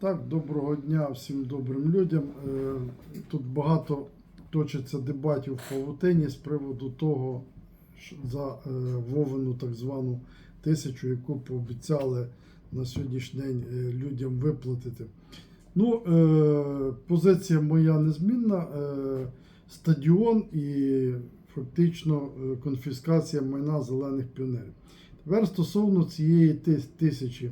Так, доброго дня всім добрим людям. Е, Тут багато точиться дебатів в павутині з приводу того, за е, Вовину так звану тисячу, яку пообіцяли на сьогоднішній день е, людям виплатити. Ну, позиція моя незмінна. Стадіон і фактично конфіскація майна зелених піонерів. Тепер стосовно цієї тисячі.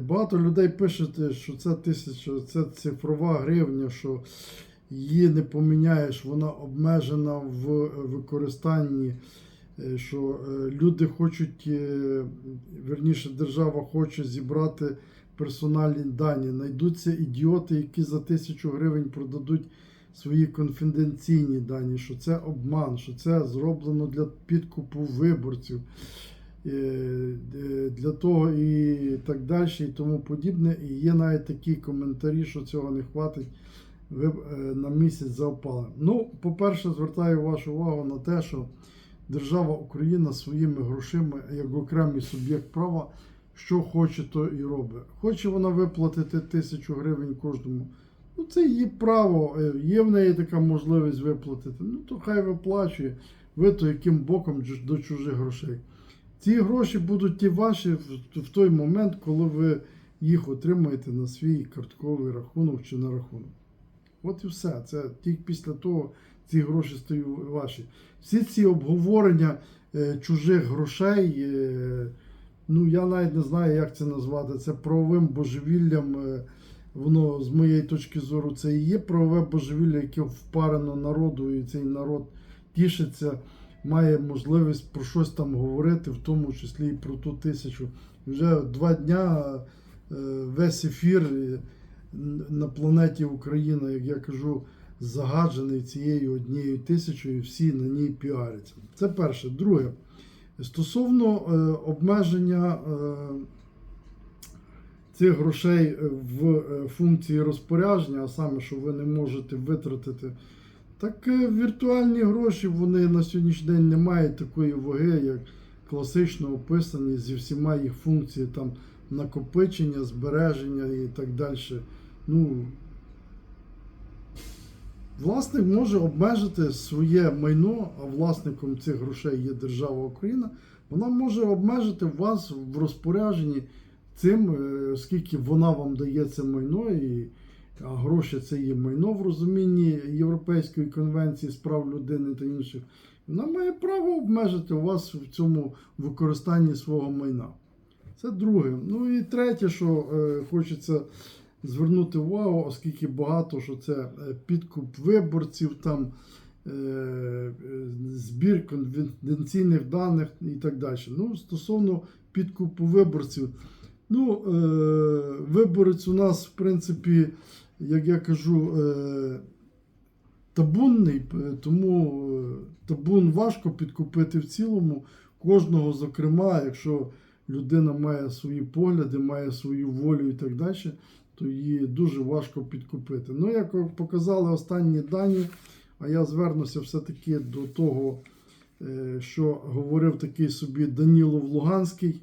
Багато людей пишете, що це тисяча, це цифрова гривня, що її не поміняєш, вона обмежена в використанні, е, що е, люди хочуть, е, верніше, держава хоче зібрати персональні дані. Найдуться ідіоти, які за тисячу гривень продадуть свої конфіденційні дані, що це обман, що це зроблено для підкупу виборців. Е, е, Для того і так далі, і тому подібне. І є навіть такі коментарі, що цього не хватить е, на місяць за опалення. Ну, по-перше, звертаю вашу увагу на те, що держава Україна своїми грошима, як окремий суб'єкт права, що хоче, то і робить. Хоче вона виплатити тисячу гривень кожному. Ну, це її право, є в неї така можливість виплатити. Ну, то хай виплачує. Ви то яким боком до чужих грошей. Ці гроші будуть ті ваші в, той момент, коли ви їх отримаєте на свій картковий рахунок чи на рахунок. От і все. Це тільки після того ці гроші стають ваші. Всі ці обговорення е, чужих грошей, е, ну я навіть не знаю, як це назвати. Це правовим божевіллям. Е, воно з моєї точки зору це і є правове божевілля, яке впарено народу, і цей народ тішиться, має можливість про щось там говорити, в тому числі і про ту тисячу. Вже два дня е, весь ефір е, на планеті Україна, як я кажу, загаджений цією однією тисячою, і всі на ній піаряться. Це перше. Друге, стосовно е, обмеження. Цих грошей в функції розпорядження, а саме, що ви не можете витратити. Так е, віртуальні гроші вони на сьогоднішній день не мають такої ваги, як класично описані зі всіма їх функціями там накопичення, збереження і так далі. Ну, власник може обмежити своє майно, а власником цих грошей є держава Україна. Вона може обмежити вас в розпорядженні цим, е, оскільки вона вам дає це майно, і а гроші це є майно в розумінні Європейської конвенції з прав людини та інших. Вона має право обмежити у вас в цьому використанні свого майна. Це друге. Ну і третє, що е, хочеться звернути увагу, оскільки багато що це е, підкуп виборців, там е, е, збір конфіденційних даних і так далі. Ну, стосовно підкупу виборців, ну, е, виборець у нас, в принципі, як я кажу, е, табунний, тому е, табун важко підкупити в цілому. Кожного, зокрема, якщо людина має свої погляди, має свою волю і так далі, то її дуже важко підкупити. Ну, як показали останні дані, а я звернуся все-таки до того, е, що говорив такий собі Данілов Луганський,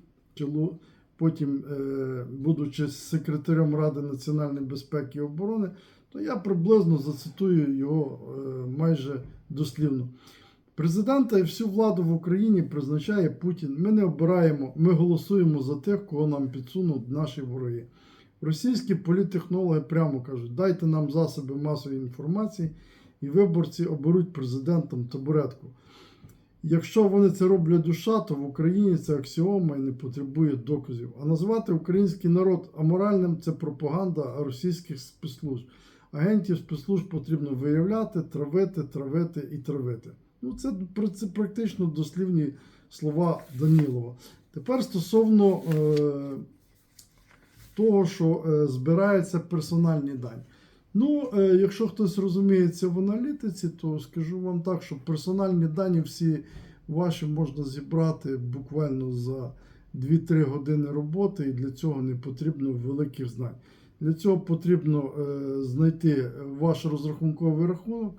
потім, е, будучи секретарем Ради національної безпеки і оборони, то я приблизно зацитую його е, майже дослівно. Президента і всю владу в Україні призначає Путін. Ми не обираємо, ми голосуємо за тих, кого нам підсунуть наші вороги. Російські політтехнологи прямо кажуть, дайте нам засоби масової інформації, і виборці оберуть президентом табуретку. Якщо вони це роблять душа, то в Україні це аксіома і не потребує доказів. А назвати український народ аморальним це пропаганда російських спецслужб. Агентів спецслужб потрібно виявляти, травити, травити і травити. Ну, це, це практично дослівні слова Данілова. Тепер стосовно е, того, що е, збираються персональні дані. Ну, е, якщо хтось розуміється в аналітиці, то скажу вам так, що персональні дані всі ваші можна зібрати буквально за 2-3 години роботи, і для цього не потрібно великих знань. Для цього потрібно е, знайти ваш розрахунковий рахунок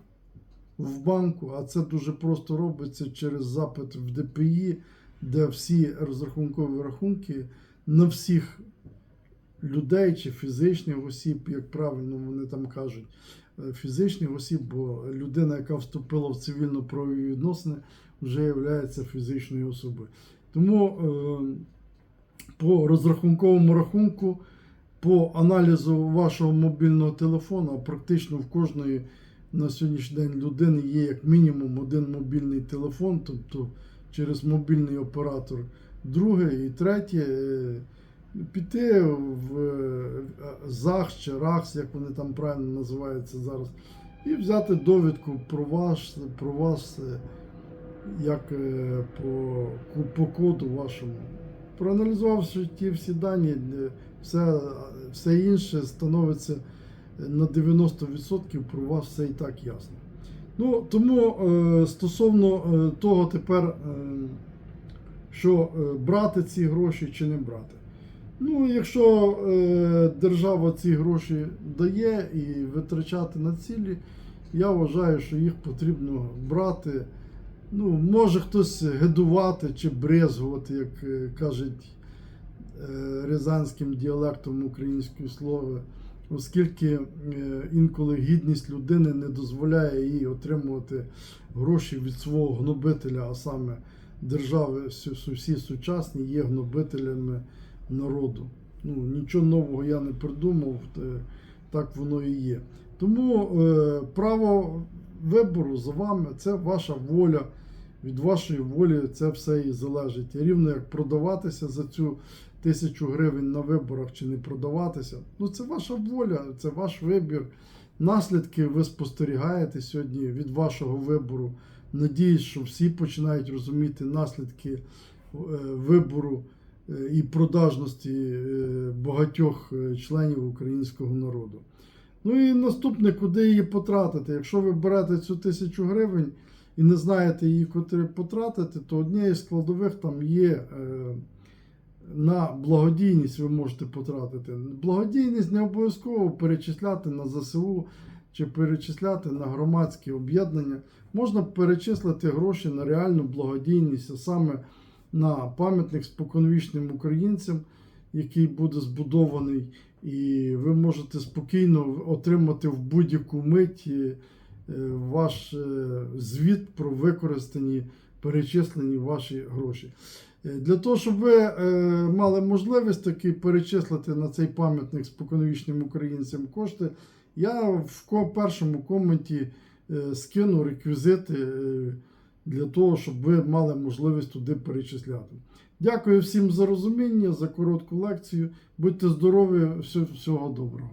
в банку, а це дуже просто робиться через запит в ДПІ, де всі розрахункові рахунки на всіх людей чи фізичних осіб, як правильно вони там кажуть, е, фізичних осіб, бо людина, яка вступила в цивільно-правові відносини, вже є фізичною особою. Тому е, по розрахунковому рахунку, по аналізу вашого мобільного телефона, практично в кожної на сьогоднішній день людини є як мінімум один мобільний телефон, тобто через мобільний оператор, друге і третє. Піти в е, ЗАГС чи РАХС, як вони там правильно називаються зараз, і взяти довідку про вас, про вас е, як е, по, по коду вашому. Проаналізувавши ті всі дані, все, все інше становиться на 90% про вас все і так ясно. Ну, тому е, стосовно того тепер, е, що брати ці гроші чи не брати. Ну, якщо е, держава ці гроші дає і витрачати на цілі, я вважаю, що їх потрібно брати. Ну, може хтось гидувати чи брезгувати, як е, кажуть е, рязанським діалектом української слова, оскільки е, інколи гідність людини не дозволяє їй отримувати гроші від свого гнобителя, а саме держави, всі сучасні є гнобителями народу. Ну, нічого нового я не придумав, так воно і є. Тому е, право вибору за вами це ваша воля. Від вашої волі це все і залежить. Рівно як продаватися за цю тисячу гривень на виборах чи не продаватися. Ну це ваша воля, це ваш вибір. Наслідки ви спостерігаєте сьогодні від вашого вибору. Надіюсь, що всі починають розуміти наслідки е, вибору і продажності е, багатьох е, членів українського народу. Ну і наступне, куди її потратити. Якщо ви берете цю тисячу гривень і не знаєте її куди потратити, то однією з складових там є е, на благодійність ви можете потратити. Благодійність не обов'язково перечисляти на ЗСУ чи перечисляти на громадські об'єднання. Можна перечислити гроші на реальну благодійність, а саме на пам'ятник споконвічним українцям, який буде збудований, і ви можете спокійно отримати в будь-яку мить е, ваш е, звіт про використані перечислені ваші гроші. Е, Для того, щоб ви мали можливість таки перечислити на цей пам'ятник споконвічним українцям кошти, я в першому коменті скину реквізити для того, щоб ви мали можливість туди перечисляти. Дякую всім за розуміння, за коротку лекцію. Будьте здорові, всього- доброго.